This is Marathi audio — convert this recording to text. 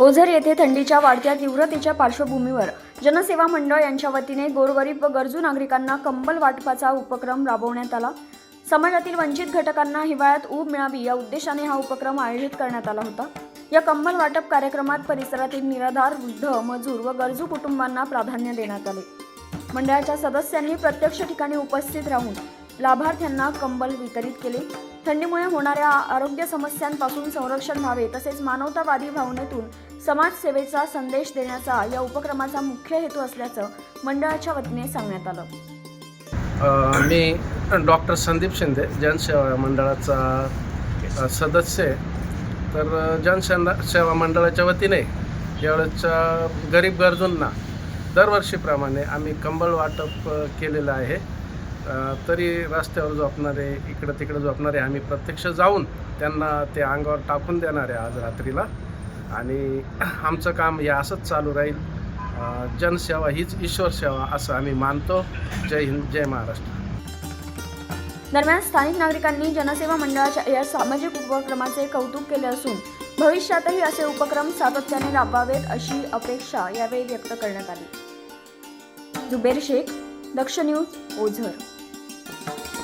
ओझर येथे थंडीच्या वाढत्या तीव्रतेच्या पार्श्वभूमीवर जनसेवा मंडळ यांच्या वतीने गोरगरीब व गरजू नागरिकांना कंबल वाटपाचा उपक्रम राबवण्यात आला. समाजातील वंचित घटकांना हिवाळ्यात ऊब मिळावी या उद्देशाने हा उपक्रम आयोजित करण्यात आला होता. या कंबल वाटप कार्यक्रमात परिसरातील निराधार वृद्ध मजूर व गरजू कुटुंबांना प्राधान्य देण्यात आले. मंडळाच्या सदस्यांनी प्रत्यक्ष ठिकाणी उपस्थित राहून लाभार्थ्यांना कंबल वितरित केले. थंडीमुळे होणाऱ्या आरोग्य समस्यांपासून संरक्षण व्हावे तसेच मानवतावादी भावनेतून समाजसेवेचा संदेश देण्याचा या उपक्रमाचा मुख्य हेतू असल्याचं मंडळाच्या वतीने सांगण्यात आलं. मी डॉक्टर संदीप शिंदे जनसेवा मंडळाचा सदस्य आहे. तर जनसेवा सेवा मंडळाच्या वतीने यावेळेच्या गरीब गरजूंना दरवर्षीप्रमाणे आम्ही कंबळ वाटप केलेलं आहे. तरी रस्त्यावर झोपणारे इकडं तिकडं झोपणारे आम्ही प्रत्यक्ष जाऊन त्यांना ते अंगावर टाकून देणार आहे आज रात्रीला. आणि आमचं काम हे असंच चालू राहील. जनसेवा हीच ईश्वर सेवा असं आम्ही मानतो. जय हिंद जय महाराष्ट्र. दरम्यान स्थानिक नागरिकांनी जनसेवा मंडळाच्या या सामाजिक उपक्रमाचे कौतुक केले असून भविष्यातही असे उपक्रम सातत्याने राबवावेत अशी अपेक्षा यावेळी व्यक्त करण्यात आली. जुबेर शेख दक्ष न्यूज ओझर.